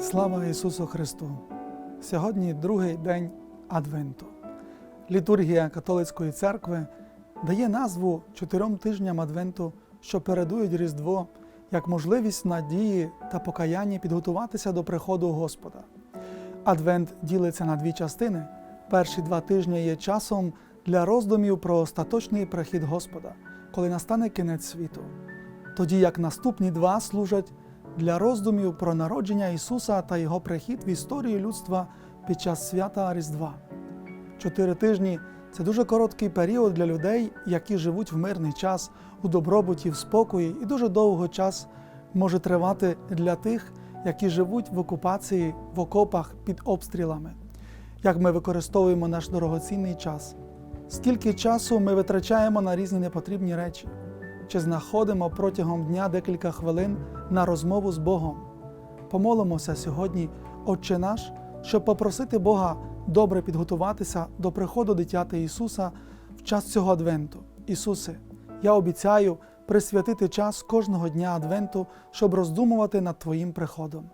Слава Ісусу Христу! Сьогодні другий день Адвенту. Літургія католицької церкви дає назву чотирьом тижням Адвенту, що передують Різдво, як можливість надії та покаяння підготуватися до приходу Господа. Адвент ділиться на дві частини. Перші два тижні є часом для роздумів про остаточний прихід Господа, коли настане кінець світу. Тоді як наступні два служать для роздумів про народження Ісуса та Його прихід в історії людства під час свята Різдва. Чотири тижні це дуже короткий період для людей, які живуть в мирний час, у добробуті, в спокої, і дуже довго час може тривати для тих, які живуть в окупації, в окопах під обстрілами. Як ми використовуємо наш дорогоцінний час? Скільки часу ми витрачаємо на різні непотрібні речі? Чи знаходимо протягом дня декілька хвилин на розмову з Богом? Помолимося сьогодні, Отче наш, щоб попросити Бога добре підготуватися до приходу дитяти Ісуса в час цього Адвенту. Ісусе, я обіцяю присвятити час кожного дня Адвенту, щоб роздумувати над Твоїм приходом.